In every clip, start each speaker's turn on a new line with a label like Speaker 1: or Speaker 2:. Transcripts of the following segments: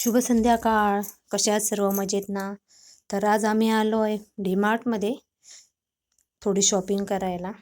Speaker 1: शुभ संध्याकाळ. कशा सर्व मजेत ना? तर आज आम्ही आलो आहे डीमार्टमध्ये थोडी शॉपिंग करायला.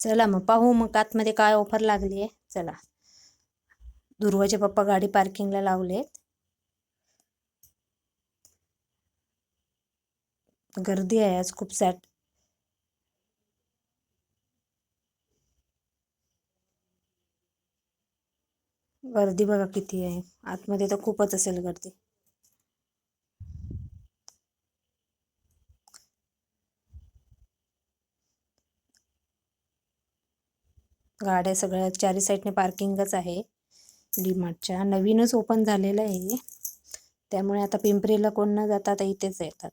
Speaker 1: चला मग पाहू मग आतमध्ये काय ऑफर लागली आहे चला. दुर्वाचे पप्पा गाडी पार्किंगला लावलेत. गर्दी आहे आज खूप सॅट गर्दी बघा किती आहे. आतमध्ये तर खूपच असेल गर्दी. गाड्या सगळ्या चारी साईडने पार्किंगच आहे. डीमार्टच्या. नवीनच ओपन झालेलं आहे. त्यामुळे आता पिंपरीला कोण न जाता आता इथेच येतात.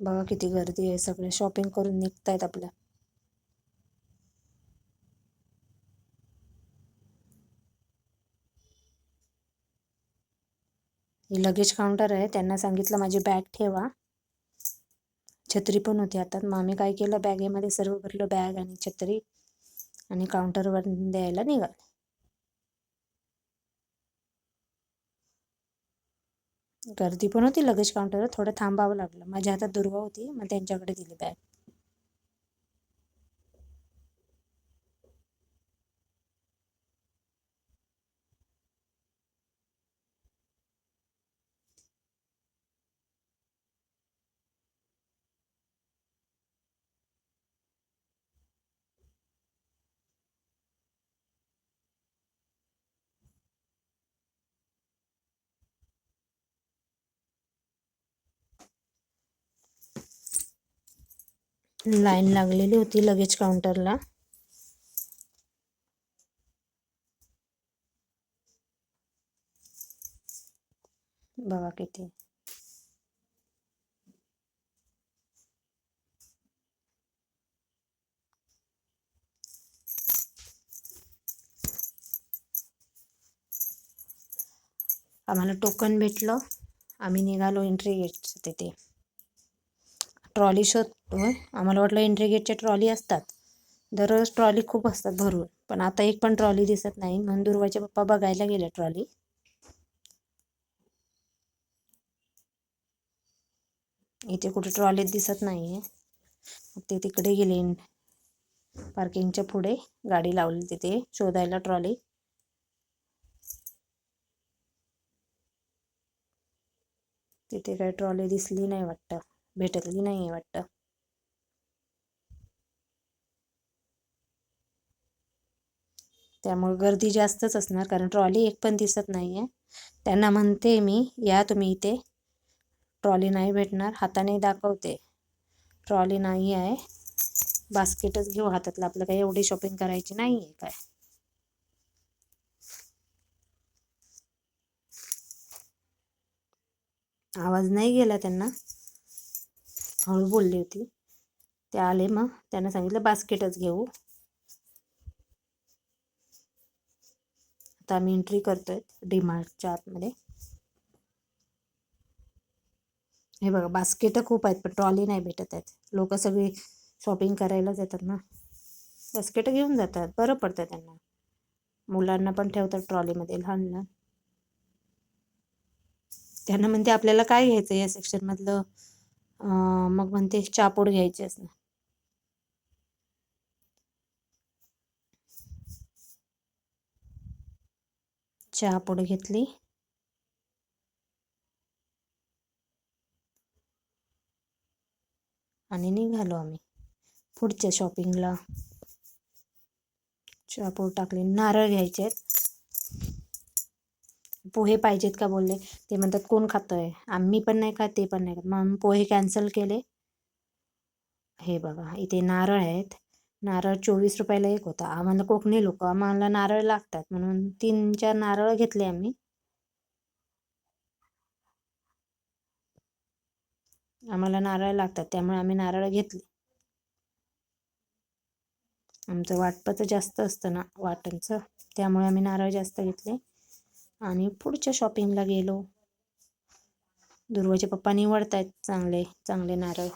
Speaker 1: बघा किती गर्दी आहे सगळे शॉपिंग करून निघतायत आपल्या. हे लगेज काउंटर आहे त्यांना सांगितलं माझी बॅग ठेवा. छत्री पण होती आता मग आम्ही काय केलं बॅगेमध्ये सर्व भरलं बॅग आणि छत्री आणि काउंटरवर द्यायला निघाले. गर्दी पण होती लगेज काउंटरवर थोडं थांबावं लागलं. माझ्या हातात दुर्वा होती. मग त्यांच्याकडे दिली बॅग लाईन लागलेली होती लगेज काउंटरला. बघा किती. आम्हाला टोकन भेटलं. आम्ही निघालो एंट्री गेट तिथे. ट्रॉली शोध आम्हाला वाटलं एंट्री गेटच्या ट्रॉली असतात. दररोज ट्रॉली खूप असतात भरून पण आता एक पण ट्रॉली दिसत नाही. म्हणून दुर्वाचे पप्पा बघायला गेले ट्रॉली. इथे कुठे ट्रॉलीत दिसत नाही आहे ते तिकडे गेले. पार्किंगच्या पुढे गाडी लावली तिथे. शोधायला ट्रॉली. तिथे काही ट्रॉली दिसली नाही वाटतं. भेटतली नाही आहे वाटतं. त्यामुळे गर्दी जास्तच असणार कारण ट्रॉली एक पण दिसत नाही आहे त्यांना म्हणते मी या तुम्ही इथे. ट्रॉली नाही भेटणार हाताने दाखवते. ट्रॉली नाही आहे. बास्केटच घेऊ हातातलं आपलं काही एवढी शॉपिंग करायची नाही आहे काय? आवाज नाही गेला त्यांना. हळू बोलली होती. ते आले मग. त्यांना सांगितलं बास्केटच घेऊ. आता आम्ही एंट्री करतोय डीमार्टच्या आतमध्ये हे बघा बास्केट खूप आहेत पण ट्रॉली नाही भेटत आहेत. लोक सगळी शॉपिंग करायलाच येतात ना. बास्केट घेऊन जातात. बरं पडतं त्यांना. मुलांना पण ठेवतात ट्रॉलीमध्ये लहान लहान त्यांना म्हणते आपल्याला काय घ्यायचं या सेक्शनमधलं मग म्हणते चापूड घ्यायचेच ना. चहापूड घेतली. आणि निघालो आम्ही पुढच्या शॉपिंगला चहापूड टाकली. नारळ घ्यायचे आहेत पोहे पाहिजेत का बोलले? ते म्हणतात कोण खातं आहे आम्ही पण नाही खात ते पण नाही खात. मग पोहे कॅन्सल केले. हे बघा इथे नारळ आहेत. नारळ चोवीस रुपयाला एक होता. आम्हाला कोकणी लोक आम्हाला नारळ लागतात. म्हणून तीन चार नारळ घेतले आम्ही. आम्हाला नारळ लागतात त्यामुळे आम्ही नारळ घेतले. आमचं वाटपाचं जास्त असतं ना वाटणचं. त्यामुळे आम्ही नारळ जास्त घेतले. आणि पुढच्या शॉपिंगला गेलो. दुर्वाचे पप्पा निवडतायत चांगले चांगले नारळ.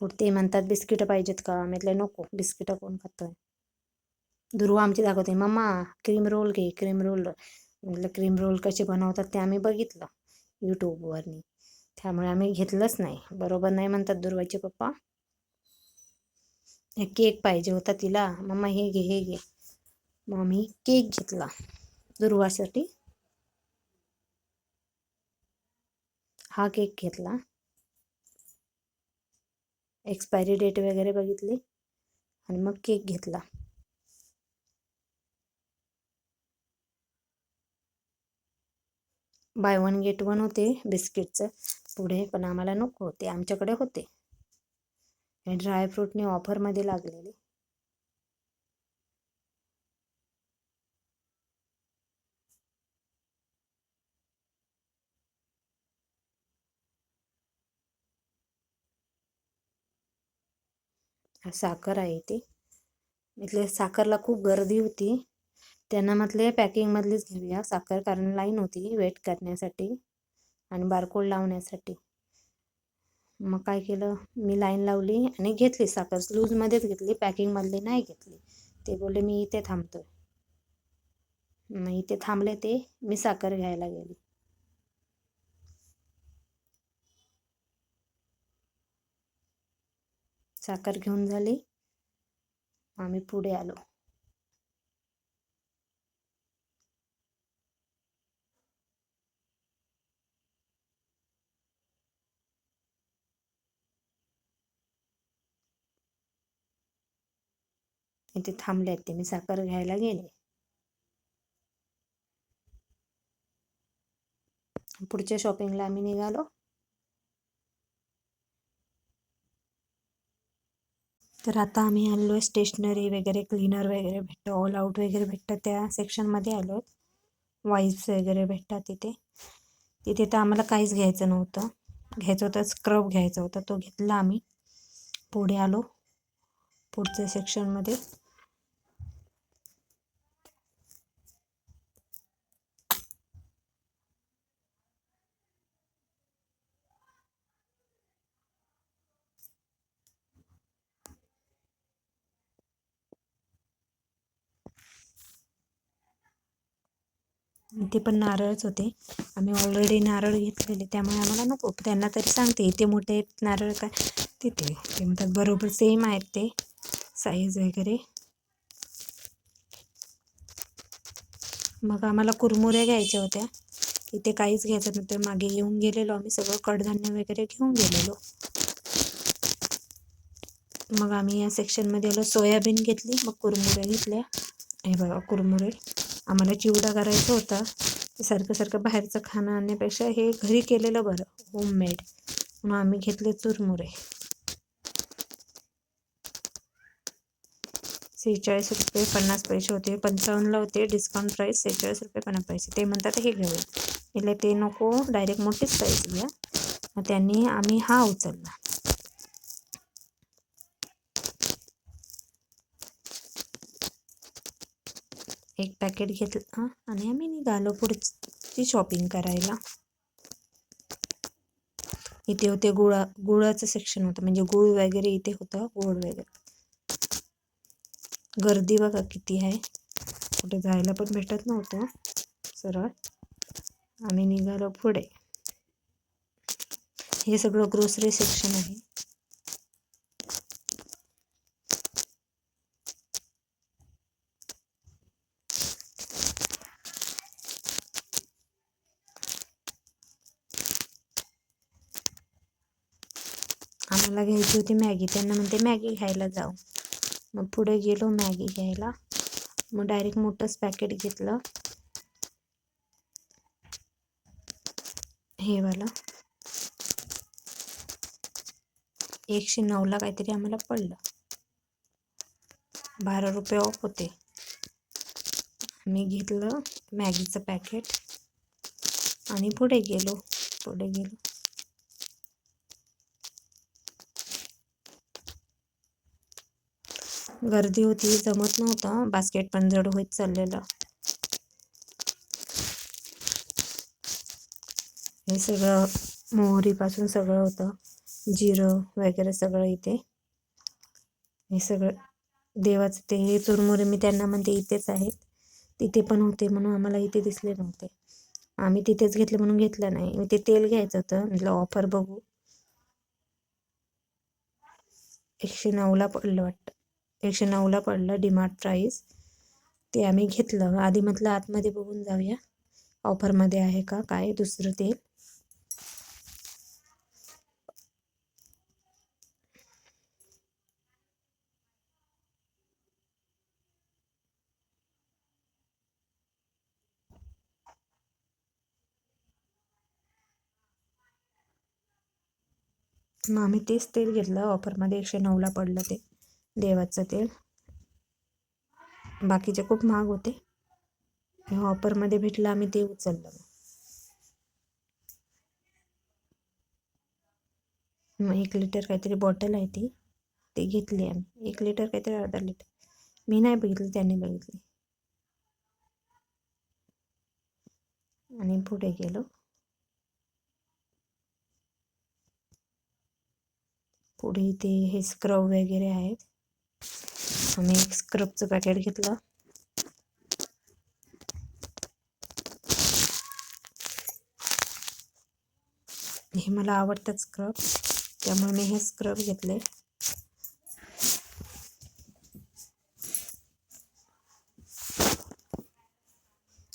Speaker 1: पुढे म्हणतात बिस्किटं पाहिजेत का? म्हटलं नको बिस्किटं कोण खातोय? दुर्वा आमची दाखवते मम्मा क्रीम रोल घे क्रीम रोल म्हटलं क्रीम रोल कसे बनवतात ते आम्ही बघितलं यूट्यूबवरनी त्यामुळे आम्ही घेतलंच नाही. बरोबर नाही म्हणतात दुर्वाचे पप्पा. केक पाहिजे होता तिला. मम्मा हे घे हे घे. मग आम्ही केक घेतला दुर्वासाठी. हा केक घेतला. एक्सपायरी डेट वगैरे बघितली आणि मग केक घेतला. बाय वन गेट वन होते बिस्किटचं. पुढे पण आम्हाला नको होते. आमच्याकडे होते. आणि ड्रायफ्रूटने ऑफरमध्ये लागलेले. साखर आहे ते इथले साखरला खूप गर्दी होती. त्यांना म्हटले पॅकिंगमधलीच घेऊया. साखर कारण लाईन होती. वेट करण्यासाठी आणि बारकोड लावण्यासाठी. मग काय केलं? मी लाईन लावली आणि घेतली साखर. लूजमध्येच घेतली पॅकिंगमधली नाही घेतली. ते बोलले मी इथे थांबतोय. मग इथे थांबले ते मी साखर घ्यायला गेली. साखर घेऊन झाली. आम्ही पुढे आलो. इथे थांबले आहेत ते मी साखर घ्यायला गेले. पुढच्या शॉपिंगला आम्ही निघालो. तर आता आम्ही आलो आहे स्टेशनरी वगैरे क्लीनर वगैरे भेटतं ऑल आऊट वगैरे भेटतं त्या सेक्शनमध्ये आलो. आहेत वाईप्स वगैरे भेटतात तिथे. तिथे तर आम्हाला काहीच घ्यायचं नव्हतं. घ्यायचं होतं स्क्रब घ्यायचा होता तो घेतला आम्ही. पुढे आलो. पुढच्या सेक्शनमध्ये ते पण नारळच होते. आम्ही ऑलरेडी नारळ घेतलेले त्यामुळे आम्हाला नको. त्यांना तरी सांगते इथे मोठे आहेत नारळ काय? तिथे. ते म्हणतात बरोबर सेम आहेत ते साईज वगैरे. मग आम्हाला कुरमुऱ्या घ्यायच्या होत्या. इथे काहीच घ्यायचं नव्हतं. मागे येऊन गेलेलो आम्ही सगळं कडधान्य वगैरे घेऊन गेलेलो. मग आम्ही या सेक्शनमध्ये आलो सोयाबीन घेतली मग कुरमुऱ्या घेतल्या. हे बघा कुरमुरे. आम्हाला चिवडा करायचा होता सारखं सारखं बाहेरचं खाणं आणण्यापेक्षा हे घरी केलेलं बरं होममेड म्हणून आम्ही घेतले चुरमुरे सेहेचाळीस रुपये पन्नास पैसे होते पंचावन्नला होते डिस्काउंट प्राईस सेहेचाळीस रुपये पन्नास पैसे ते म्हणतात हे घेऊया એટલે ते नको डायरेक्ट मोठीच प्राईस घ्या मग त्यांनी आम्ही हा उचलला एक पॅकेट घेतलं. आणि आम्ही निघालो पुढची शॉपिंग करायला. इथे होते गुळा गुळाचं सेक्शन होतं. म्हणजे गुळ वगैरे इथे होतं गोड वगैरे. गर्दी बघा किती आहे. कुठे जायला पण भेटत नव्हतं. सरळ. आम्ही निघालो पुढे. हे सगळं ग्रोसरी सेक्शन आहे. मला घ्यायची होती मॅगी. त्यांना म्हणते मॅगी घ्यायला जाऊ. मग पुढे गेलो मॅगी घ्यायला. मग डायरेक्ट मोठंच पॅकेट घेतलं. हे वाला. एकशे नऊला काहीतरी आम्हाला पडलं. बारा रुपये ऑफ होते. मी घेतलं मॅगीचं पॅकेट. आणि पुढे गेलो. पुढे गेलो. गर्दी होती जमत नव्हतं. बास्केट पण जड होत चाललेलं. हे सगळं मोहरीपासून सगळं होतं. जिरं वगैरे सगळं इथे. हे सगळं देवाचं ते हे चुरमुरे मी त्यांना म्हणते इथेच आहेत. तिथे पण होते म्हणून आम्हाला इथे दिसले नव्हते. आम्ही तिथेच घेतले म्हणून घेतलं नाही. मी ते तेल घ्यायचं होतं. म्हटलं ऑफर बघू. एकशे नऊला पडलं वाटतं. एकशे नऊला पडलं डिमार्ट प्राईस. ते आम्ही घेतलं. आधी म्हटलं आतमध्ये बघून जाऊया. ऑफरमध्ये आहे का? काय? दुसरं तेल मग आम्ही तेच तेल घेतलं. ऑफरमध्ये एकशे नऊला पडलं ते. देवाचं तेल बाकीचे खूप महाग होते. ऑफरमध्ये भेटलं आम्ही ते उचललं. मग एक लिटर काहीतरी बॉटल आहे ती. ते घेतली आम्ही. एक लिटर काहीतरी अर्धा लिटर मी नाही बघितली त्यांनी बघितली. आणि पुढे गेलो. पुढे इथे हे स्क्रब वगैरे आहेत. आम्ही एक स्क्रबचं पॅकेट घेतलं. हे मला आवडतात स्क्रब त्यामुळे मी हे स्क्रब घेतले.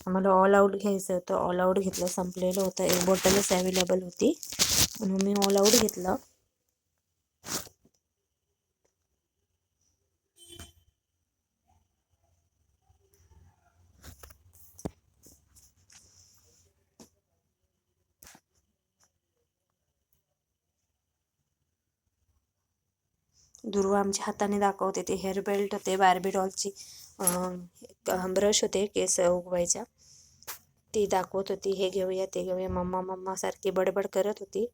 Speaker 1: आम्हाला ऑल आऊट घ्यायचं होतं. ऑल आऊट घेतलं संपलेलं होतं. एक बॉटलच अवेलेबल होती. म्हणून मी ऑल आऊट घेतलं. दुर्वा आमच्या हाताने दाखवते. ते हेअर बेल्ट होते बार्बी डॉलची ब्रश होते केस उगवायच्या. ती दाखवत होती हे घेऊया ते घेऊया. मम्मा मम्मा सारखी बडबड करत होती.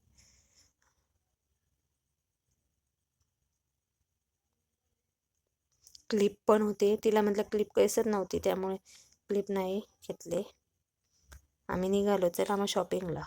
Speaker 1: क्लिप पण होते. तिला म्हटलं क्लिप कैसत नव्हती त्यामुळे क्लिप नाही घेतले. आम्ही निघालो तर आम्हा शॉपिंगला